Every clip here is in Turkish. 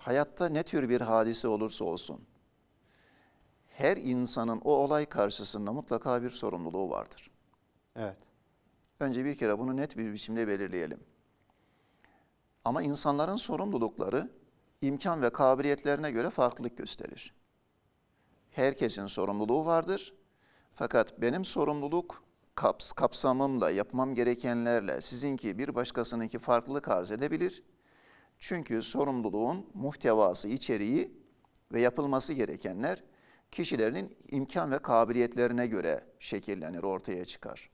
hayatta ne tür bir hadise olursa olsun, her insanın o olay karşısında mutlaka bir sorumluluğu vardır. Evet. Önce bir kere bunu net bir biçimde belirleyelim. Ama insanların sorumlulukları imkan ve kabiliyetlerine göre farklılık gösterir. Herkesin sorumluluğu vardır. Fakat benim sorumluluk kaps, kapsamımla, yapmam gerekenlerle sizinki bir başkasınınki farklılık arz edebilir. Çünkü sorumluluğun muhtevası, içeriği ve yapılması gerekenler kişilerin imkan ve kabiliyetlerine göre şekillenir, ortaya çıkar.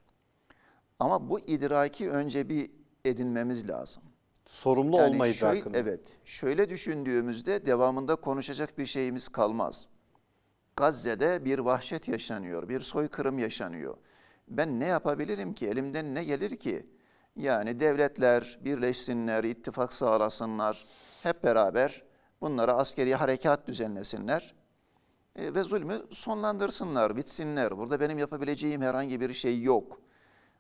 Ama bu idraki önce bir edinmemiz lazım. Sorumlu Yani olma şöyle- idrakını. Evet. Şöyle düşündüğümüzde devamında konuşacak bir şeyimiz kalmaz. Gazze'de bir vahşet yaşanıyor, bir soykırım yaşanıyor. Ben ne yapabilirim ki? Elimden ne gelir ki? Yani devletler birleşsinler, ittifak sağlasınlar, hep beraber bunlara askeri harekat düzenlesinler e, ve zulmü sonlandırsınlar, bitsinler. Burada benim yapabileceğim herhangi bir şey yok.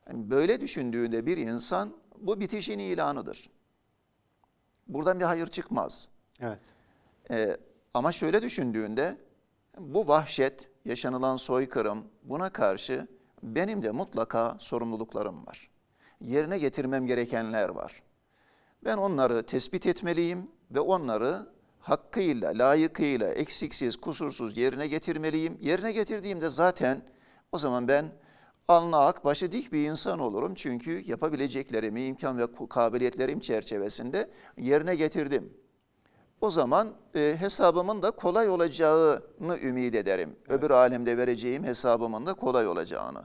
Yani böyle düşündüğünde bir insan bu bitişin ilanıdır. Buradan bir hayır çıkmaz. Evet. Ee, ama şöyle düşündüğünde bu vahşet, yaşanılan soykırım buna karşı benim de mutlaka sorumluluklarım var. Yerine getirmem gerekenler var. Ben onları tespit etmeliyim ve onları hakkıyla, layıkıyla, eksiksiz, kusursuz yerine getirmeliyim. Yerine getirdiğimde zaten o zaman ben alnı ak, başı dik bir insan olurum. Çünkü yapabileceklerimi, imkan ve kabiliyetlerim çerçevesinde yerine getirdim. O zaman e, hesabımın da kolay olacağını ümit ederim. Öbür alemde vereceğim hesabımın da kolay olacağını.